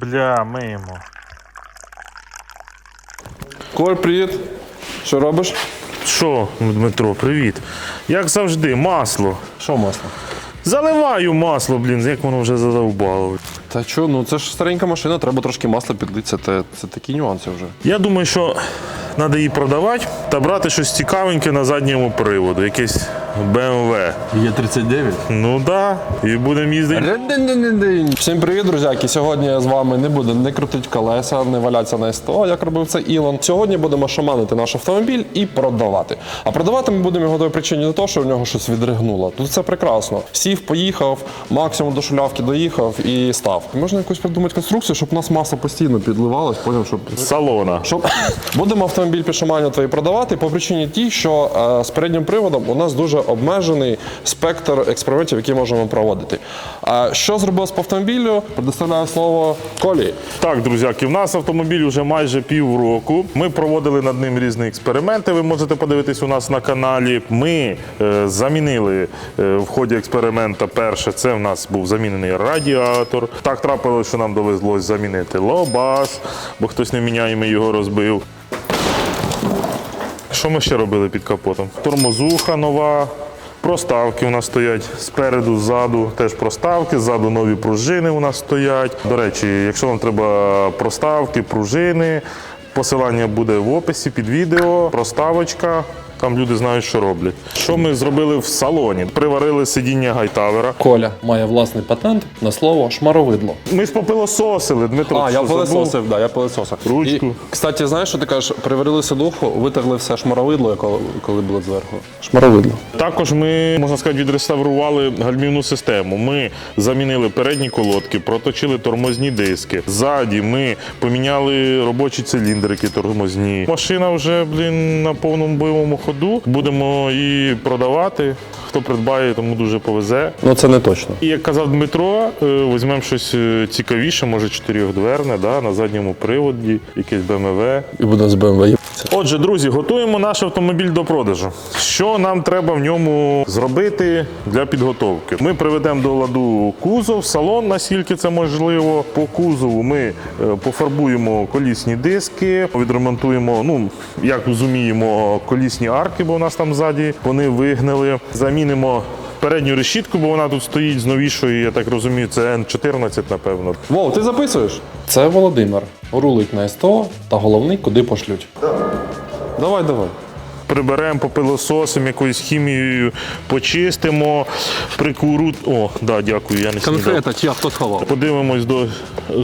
Бля, мимо. Коль, привіт. Що робиш? Що, Дмитро, привіт. Як завжди, масло. Що масло? Заливаю масло, блін, як воно вже задовбало. Та що, ну це ж старенька машина, треба трошки масла підлити. Це, це такі нюанси вже. Я думаю, що треба її продавати та брати щось цікавеньке на задньому приводу, якесь BMW. Є 39. Ну так, да, і будемо їздити. Всім привіт, друзяки. Сьогодні я з вами не буду не крутити колеса, не валятися на СТО, як робив це Ілон. Сьогодні будемо шаманити наш автомобіль і продавати. А продавати ми будемо його до причини не того, що в нього щось відригнуло. Тут це прекрасно. Сів, поїхав, максимум до шулявки доїхав і став. Можна якусь придумати конструкцію, щоб у нас маса постійно підливалась, потім щоб салона. Щоб будемо автомобіль пішоманювати і продавати по причині тій, що е, з переднім приводом у нас дуже обмежений спектр експериментів, які можемо проводити. А що зробилось по автомобілю? Предоставляю слово Колі. Так, друзяки, в нас автомобіль вже майже півроку. Ми проводили над ним різні експерименти. Ви можете подивитись у нас на каналі. Ми е, замінили е, в ході експеримента. Перше, це в нас був замінений радіатор. Так трапилося, що нам довезлось замінити лобас, бо хтось не неміняємий його розбив. Що ми ще робили під капотом? Тормозуха нова. Проставки у нас стоять спереду, ззаду теж проставки, ззаду нові пружини у нас стоять. До речі, якщо вам треба проставки, пружини, посилання буде в описі під відео, проставочка. Там люди знають, що роблять. Що ми зробили в салоні? Приварили сидіння гайтавера. Коля має власний патент на слово шмаровидло. Ми ж попилососили, Дмитро. А, я пилососив, да, я пилососив. Ручку. І, кстати, знаєш, що ти кажеш? Приварили сидуху, витерли все шмаровидло, коли, коли було зверху. Шмаровидло. Також ми, можна сказати, відреставрували гальмівну систему. Ми замінили передні колодки, проточили тормозні диски. Ззаді ми поміняли робочі циліндрики тормозні. Машина вже, блін, на повному бойовому ходу. Будемо її продавати. Хто придбає, тому дуже повезе. Ну це не точно. І як казав Дмитро, е, візьмемо щось е, цікавіше, може чотирьохдверне, да, на задньому приводі, якесь БМВ. І буде з БМВ. Отже, друзі, готуємо наш автомобіль до продажу. Що нам треба в ньому зробити для підготовки? Ми приведемо до ладу кузов, салон, наскільки це можливо. По кузову ми е, пофарбуємо колісні диски, відремонтуємо, ну як зуміємо, колісні арки, бо у нас там ззаді вони вигнили. Замінимо. Передню решітку, бо вона тут стоїть з новішої, я так розумію, це N14, напевно. Вов, ти записуєш? Це Володимир. Рулить на СТО та головний, куди пошлють. Давай, давай. Приберемо, попилососимо якоюсь хімією, почистимо, прикуру. О, да, дякую, я не снідав. чия хто сховав? Подивимось до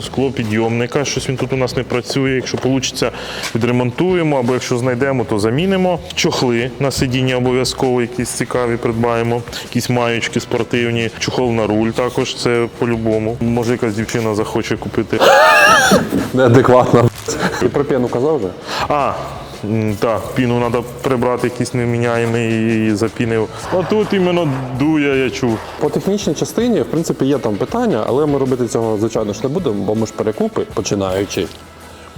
склопідйомника. Щось він тут у нас не працює. Якщо вийде, відремонтуємо, або якщо знайдемо, то замінимо. Чохли на сидіння обов'язково, якісь цікаві придбаємо, якісь маючки спортивні, чохол на руль також це по-любому. Може, якась дівчина захоче купити. Неадекватно. Ти про п'яну казав вже? А, так, піну треба прибрати, якийсь неміняємий і запінив. А тут іменно дує, я чув. По технічній частині, в принципі, є там питання, але ми робити цього, звичайно ж, не будемо, бо ми ж перекупи, починаючи.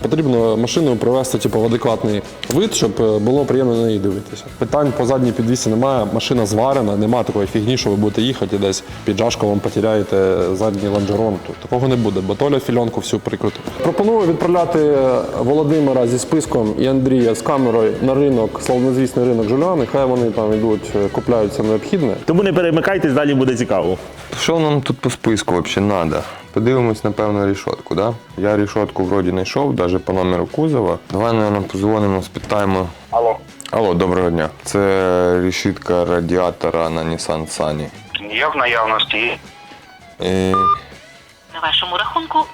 Потрібно машину привести типу, в адекватний вид, щоб е, було приємно на неї дивитися. Питань по задній підвісі немає, машина зварена, немає такої фігні, що ви будете їхати і десь під жашком потеряєте задній лонжерон. Тут такого не буде, бо Толя фільонку всю прикрутив. Пропоную відправляти Володимира зі списком і Андрія з камерою на ринок, славнозвісний ринок Жуляни. Хай вони там йдуть, е, купляють все необхідне. Тому не перемикайтесь, далі буде цікаво. Що нам тут по списку взагалі треба? Подивимось, напевно, рішотку, да? Я рішотку вроді знайшов, навіть по номеру кузова. Давай, наверное, позвонимо, спитаємо. Алло. Алло, доброго дня. Це рішітка радіатора на Nissan Sunny. Є в наявності. І... На вашому рахунку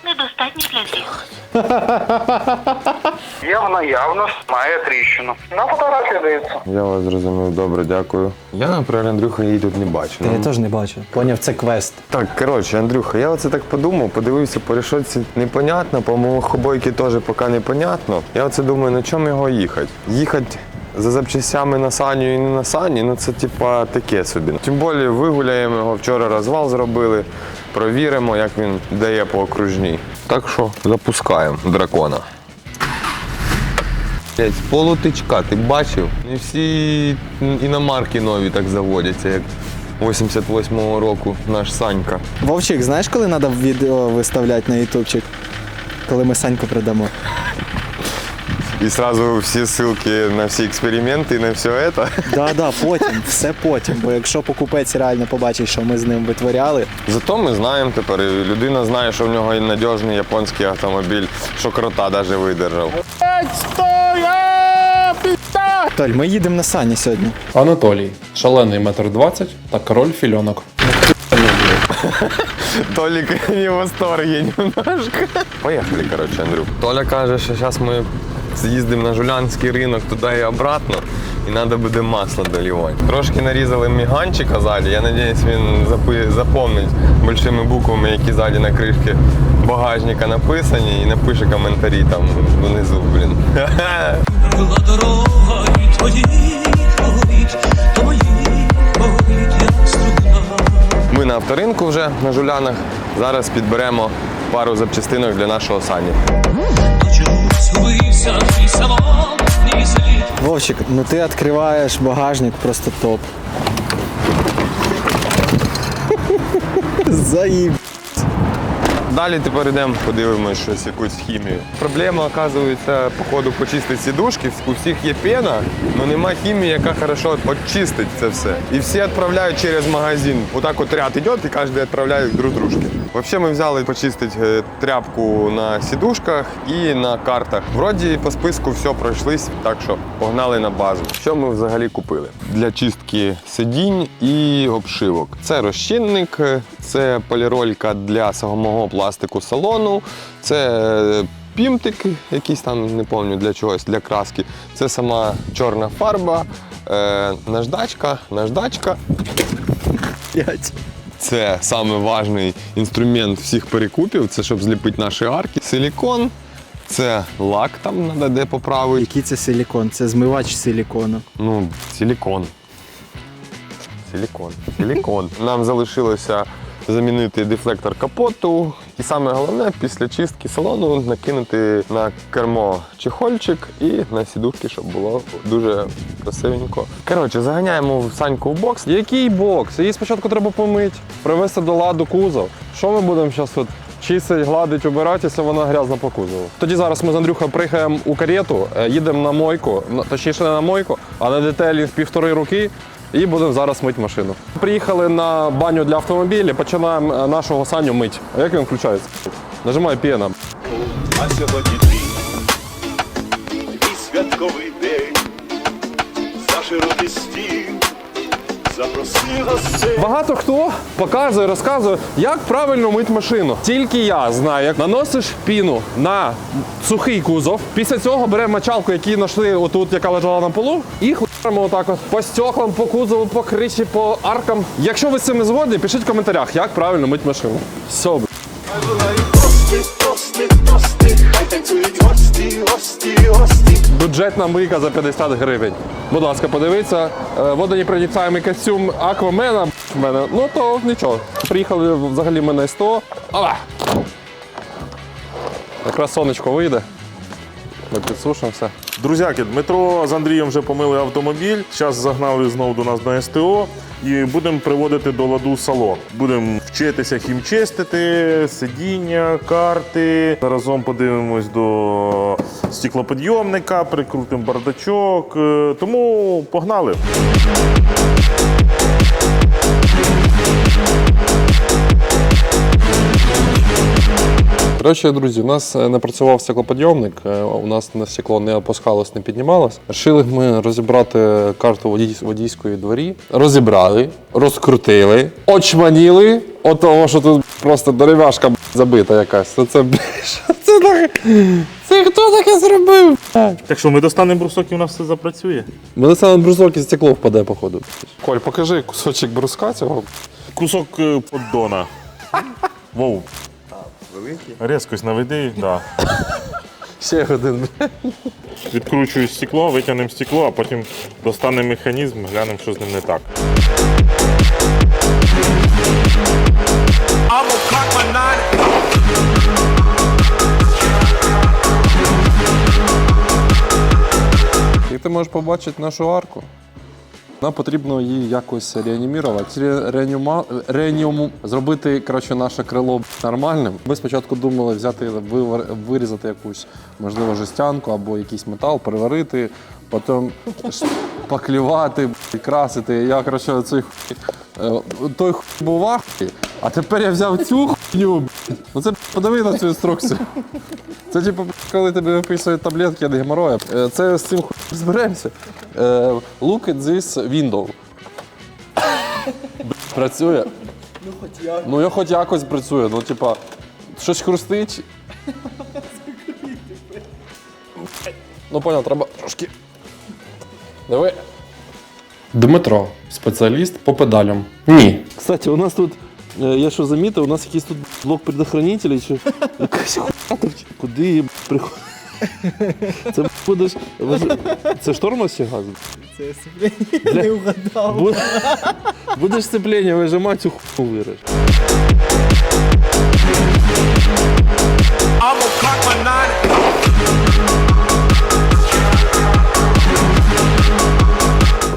недостатньо сльозів. Є в наявності, має тріщину. На фотографії дивиться. Я вас зрозумів, добре, дякую. Я, наприклад, Андрюха, її тут не бачу. Я Ну, теж не бачу. Поняв, це квест. Так, коротше, Андрюха, я оце так подумав, подивився по решетці непонятно, по мохобойки теж поки непонятно. Я оце думаю, на чому його їхати? Їхати за запчастями на саню і не на сані, ну це типа таке собі. Тим більше вигуляємо його, вчора розвал зробили, провіримо, як він дає по окружній. Так що запускаємо дракона. Блять, полутичка, ти бачив? Не всі іномарки нові так заводяться, як 88-го року наш Санька. Вовчик, знаєш, коли треба відео виставляти на ютубчик? коли ми Саньку продамо. І одразу всі ссылки на всі експерименти, на все це. Да, да, потім, все потім. Бо якщо покупець реально побачить, що ми з ним витворяли, Зато ми знаємо тепер. і Людина знає, що в нього є надіжний японський автомобіль, що крота навіть видержав. Толь, ми їдемо на сані сьогодні. Анатолій, шалений метр двадцять та король фільонок. Толік не в восторгі немножко. Поїхали, коротше, Андрюк. Толя каже, що зараз ми з'їздимо на Жулянський ринок туди і обратно, і треба буде масло доливати. Трошки нарізали міганчика ззаді. Я сподіваюся, він запомнить большими буквами, які ззаді на кришці багажника написані, і напише коментарі там внизу, блін. Була дорога і твої говорить, то говорить, як струна. Ми на авторинку вже на Жулянах. Зараз підберемо пару запчастинок для нашого сані. Слід. Вовчик, ну ти відкриваєш багажник просто топ. Заїб. Далі тепер йдемо, подивимось щось, якусь хімію. Проблема, оказується, по ходу почистити сідушки. У всіх є пена, але нема хімії, яка хорошо очистить це все. І всі відправляють через магазин. Отак от ряд йде, і кожен відправляє друг дружки. Взагалі ми взяли почистити е, тряпку на сідушках і на картах. Вроді по списку все пройшлись, так що погнали на базу. Що ми взагалі купили? Для чистки сидінь і обшивок. Це розчинник, це поліролька для самого пластику салону, це е, пімтик, якийсь там, не пам'ятаю для чогось, для краски. Це сама чорна фарба, е, наждачка, наждачка. П'ять. Це саме важний інструмент всіх перекупів, це щоб зліпити наші арки. Силікон, це лак там треба де поправити. Який це силікон? Це змивач силікону. Ну, силікон. Силікон. Силікон. Нам залишилося замінити дефлектор капоту. І саме головне, після чистки салону накинути на кермо чехольчик і на сідушки, щоб було дуже красивенько. Коротше, заганяємо в саньку в бокс. Який бокс? Її спочатку треба помити, привести до ладу кузов. Що ми будемо зараз тут чистити, гладити, убирати, якщо вона грязна по кузову? Тоді зараз ми з Андрюхою приїхаємо у карету, е, їдемо на мойку, точніше не на мойку, а на детелінг півтори руки. І будемо зараз мити машину. Приїхали на баню для автомобіля, починаємо е, нашого саню мити. А як він включається? Нажимаю пена. А сьогодні твій святковий день за широкий стіл. Багато хто показує, розказує, як правильно мити машину. Тільки я знаю, як наносиш піну на сухий кузов. Після цього беремо мочалку, які знайшли отут, яка лежала на полу, і отак от по стеклам, по кузову, по криші, по аркам. Якщо ви з цим не згодні, пишіть в коментарях, як правильно мити машину. Все. Бюджетна мийка за 50 гривень. Будь ласка, подивіться. Е, Водонепроницаємий костюм Аквамена. В мене, ну то нічого. Приїхали взагалі на СТО. Ала! Якраз сонечко вийде. Ми підсушимося. Друзяки, Дмитро з Андрієм вже помили автомобіль. Зараз загнали знову до нас на СТО і будемо приводити до ладу салон. Будемо вчитися хімчистити, сидіння, карти. Разом подивимось до стеклоподйомника, прикрутимо бардачок. Е, Тому погнали. Коротше, друзі, у нас е, не працював стеклоподйомник, е, у нас на стекло не опускалось, не піднімалось. Рішили ми розібрати карту водій- водійської дворі. Розібрали, розкрутили, очманіли. От того, що тут просто дерев'яшка забита якась. Це, це, б, це? Це хто таке зробив? Так що ми достанемо брусок і у нас все запрацює. Це на брусок і стекло впаде, походу. Коль, покажи кусочок бруска цього. Кусок е, поддона. Воу. Великий? Резкость наведи, да. Ще один. Відкручую стекло, витягнемо стекло, а потім достанемо механізм, глянемо, що з ним не так. І ти можеш побачити нашу арку. Нам потрібно її якось реанімірувати, ре- реаніма... реаніму... зробити коротше, наше крило нормальним. Ми спочатку думали взяти, вирізати якусь, можливо, жестянку або якийсь метал, переварити, потім шпаклювати, красити. Я коротше, цей е, той був в ахуї, а тепер я взяв цю хуйню. Ну це подиви на цю інструкцію. Це типу, коли тобі виписують таблетки від геморроя. Е, Це з цим хуй зберемося. Е, Look at this window. Працює. Ну, хоч якось. Ну, я хоч якось працює. Ну, типа, щось хрустить. Ну, поняв, треба трошки. Диви. Дмитро, спеціаліст по педалям. Ні. Кстати, у нас тут, е, я що замітив, у нас якийсь тут блок предохранителей, чи якась хуйня. Куди приходить? Це будеш. Це штормос чи газ? Це сцеплення не угадав. Бу- Будеш сцеплення вижимати, цю хуйню вириш.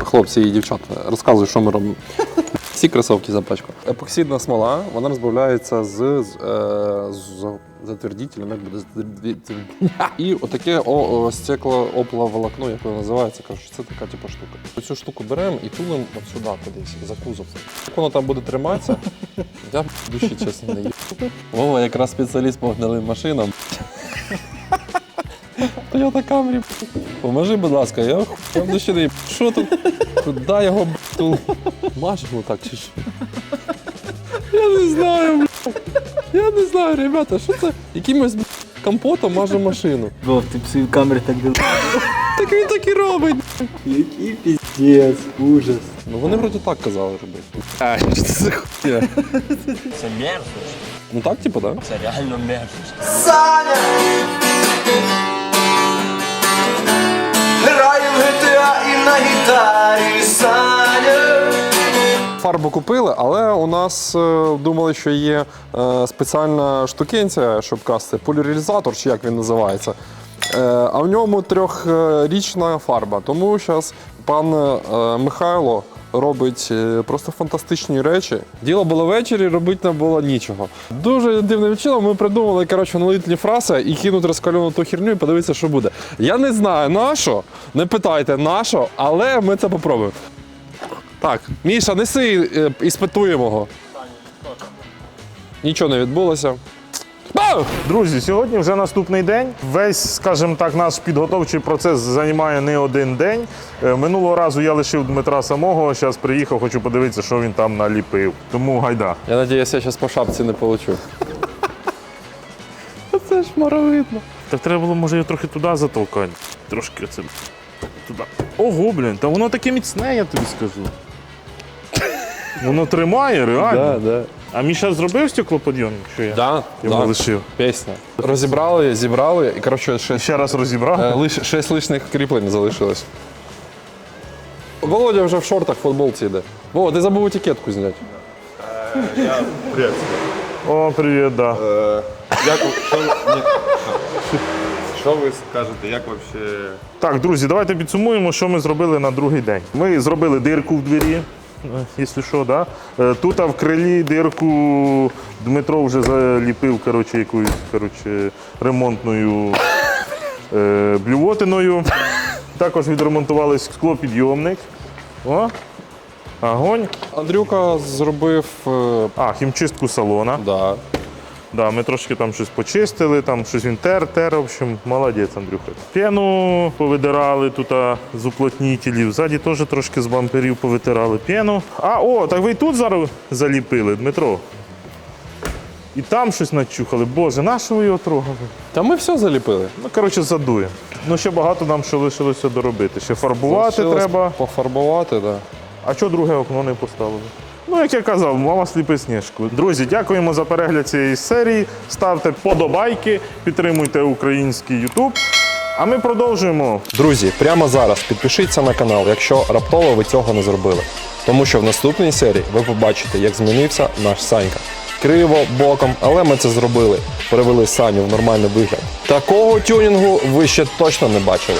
Хлопці і дівчата, розказуй, що ми робимо. Всі кросовки запачкали. Епоксидна смола, вона розбавляється з, з, е, з затвердітелем, як буде затвердітель. І отаке о, о, стекло оплаволокно, як воно називається. Коротше, це така типу штука. Цю штуку беремо і тулимо от сюди кудись, за кузов. Як воно там буде триматися, я душі чесно не їв. Вова якраз спеціаліст по гнилим машинам. Toyota Camry. Поможи, будь ласка, я хуй в не їб. Що тут? Куди його б, ту? Машемо так чи що? Я не знаю, бля. Я не знаю, ребята, що це? Якимось бля, компотом маже машину. Вов, ти б свої так див. Так він так і робить. Який піздець, ужас. Ну вони вроді так казали робити. А, що це за хуйня? Це мерзость. Ну так, типу, так? Це реально мерзость. Граю Фарбу купили, але у нас е, думали, що є е, спеціальна штукенція, щоб касти поляризатор, чи як він називається. Е, а в ньому трьохрічна фарба. Тому зараз пан Михайло робить е, просто фантастичні речі. Діло було ввечері, робити не було нічого. Дуже дивним чином ми придумали коротше, налити фраси і кинути розкалену ту херню і подивитися, що буде. Я не знаю на що, не питайте на що, але ми це попробуємо. Так, Міша, неси е, іспитуємо його. Нічого не відбулося. Бау! Друзі, сьогодні вже наступний день. Весь, скажімо так, наш підготовчий процес займає не один день. Е, Минулого разу я лишив Дмитра самого. Зараз приїхав, хочу подивитися, що він там наліпив. Тому гайда. Я надіюся, я зараз по шапці не получу. Це ж маровидно. Так треба було, може, його трохи туди затолкати. Трошки оце. Туди. Ого, блін, та воно таке міцне, я тобі скажу. Воно тримає, реально. да. А Міша зробив стеклоподйомник, що я Да, йому да. лишив. Пісня. Розібрали, зібрали, і коротше, ще, Ще раз розібрав. е, лиш, шість лишних кріплень залишилось. Володя вже в шортах в футболці йде. Вова, ти забув етикетку зняти. О, привіт, да. Як, що, ні, що? ви скажете, як взагалі. Так, друзі, давайте підсумуємо, що ми зробили на другий день. Ми зробили дирку в двері, е, якщо що, да? Е, Тут а в крилі дирку Дмитро вже заліпив коротше, якоюсь коротше, ремонтною е, блювотиною. Також відремонтували склопідйомник. О, огонь. Андрюка зробив. е, А, хімчистку салона. Да. Да, ми трошки там щось почистили, там щось він тер, тер, в общем, молодець, Андрюха. Пену повидирали тут з уплотнітелів, ззаді теж трошки з бамперів повитирали пену. А, о, так ви і тут зараз заліпили, Дмитро. І там щось начухали. Боже, на що ви його трогали? Та ми все заліпили. Ну, коротше, задуємо. Ну, ще багато нам що лишилося доробити. Ще фарбувати Залишилось треба. Пофарбувати, так. Да. А чого друге окно не поставили? Ну, як я казав, мама сліпить сніжку. Друзі, дякуємо за перегляд цієї серії. Ставте подобайки, підтримуйте український Ютуб. А ми продовжуємо. Друзі, прямо зараз підпишіться на канал, якщо раптово ви цього не зробили. Тому що в наступній серії ви побачите, як змінився наш Санька. Криво, боком, але ми це зробили. Перевели Саню в нормальний вигляд. Такого тюнінгу ви ще точно не бачили.